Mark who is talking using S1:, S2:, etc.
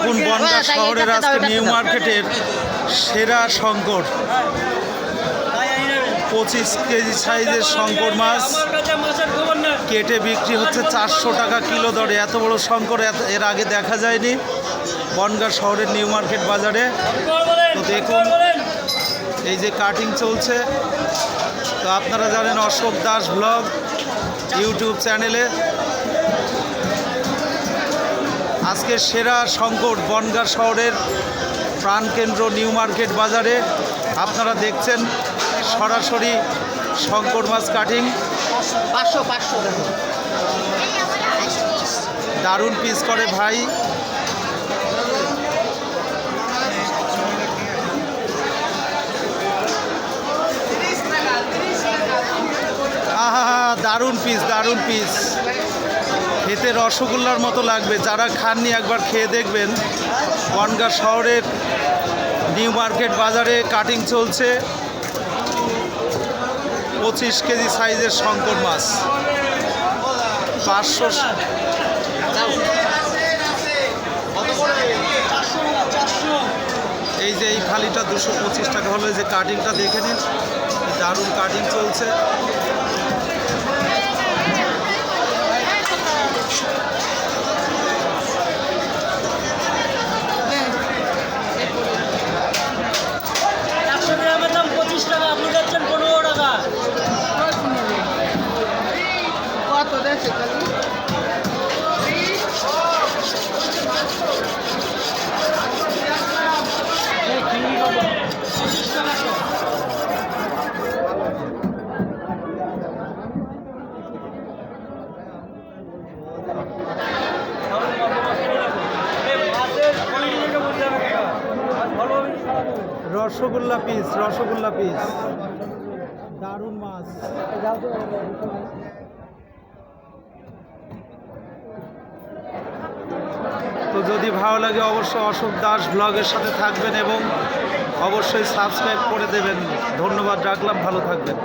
S1: থাকুন বনগাঁ শহরের আজকে নিউ মার্কেটের সেরা শঙ্কর পঁচিশ কেজি সাইজের শঙ্কর মাছ কেটে বিক্রি হচ্ছে চারশো টাকা কিলো দরে। এত বড় শঙ্কর এত- এর আগে দেখা যায়নি বনগাঁ শহরের নিউ মার্কেট বাজারে। তো দেখুন এই যে কাটিং চলছে। তো আপনারা জানেন অশোক দাস ব্লগ ইউটিউব চ্যানেলে। আজকে সেরা সংকট বনগাঁ শহরের প্রাণকেন্দ্র নিউ মার্কেট বাজারে। আপনারা দেখছেন সরাসরি শঙ্কর মাছ কাটিং।
S2: পাঁচশো পাঁচশো
S1: দারুণ পিস করে ভাই। আহা দারুণ পিস দারুণ পিস। খেতে রসগোল্লার মতো লাগবে। যারা খাননি, একবার খেয়ে দেখবেন। বনগাঁ শহরের নিউ মার্কেট বাজারে কাটিং চলছে। পঁচিশ কেজি সাইজের শঙ্কর মাছ। পাঁচশো এই যে এই খালিটা দুশো পঁচিশ টাকা হলো। যে কাটিংটা দেখে নিন। দারুণ কাটিং চলছে। রসগোল্লা পিস রসগোল্লা পিস দারুণ মাছ। যদি ভালো লাগে অবশ্যই অশোক দাস ব্লগের সাথে থাকবেন এবং অবশ্যই সাবস্ক্রাইব করে দেবেন। ধন্যবাদ, রাখলাম, ভালো থাকবেন।